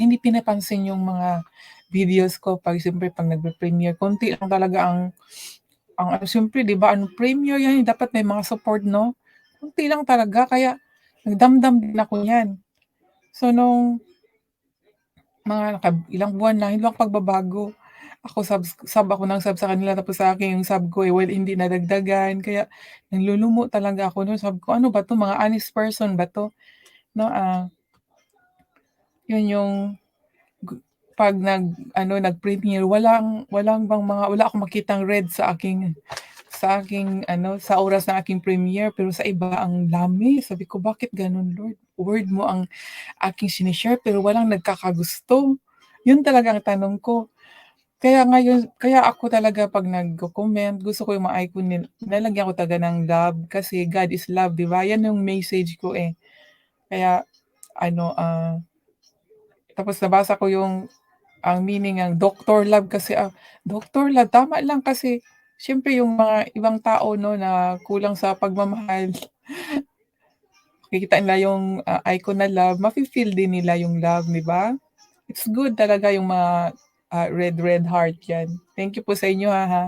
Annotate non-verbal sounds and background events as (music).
hindi pinapansin yung mga videos ko 'pag siyempre 'pag nagpe-premiere, konti lang talaga ang ang ano siyempre 'di ba ano premiere 'yan, dapat may mga support 'no? Konti lang talaga kaya nagdamdam din ako niyan. So nung mga ilang buwan na, walang pagbabago. Ako subs sub ako ng sub sa kanila tapos sa akin yung sub ko, eh, well hindi nadagdagan kaya nalulumo talaga ako nun, sabi ko, "Ano ba 'to, mga honest person ba 'to?" 'No, ah yun yung 'pag nag-ano, nag-premiere walang walang bang mga wala akong makitang red sa aking sa aking ano, sa oras ng aking premiere, pero sa iba ang dami. Sabi ko, "Bakit gano'n Lord? Word mo ang aking shine-share pero walang nagkakagusto." Yun talaga ang tanong ko. Kaya ngayon kaya ako talaga 'pag nagko-comment gusto ko yung mga icon nil nilalagyan ko talaga ng love kasi God is love 'di ba? Yan yung message ko, eh. Kaya ano, ah tapos nabasa ko yung ang meaning ng Doctor Love kasi, ah, Doctor Love tama lang kasi siyempre yung mga ibang tao 'no na kulang sa pagmamahal (laughs) makikita nila yung, ah, icon na love, mafi-feel din nila yung love 'di ba? It's good talaga yung mga, ah, red red heart 'yan. Thank you po sa inyo, ha, ha.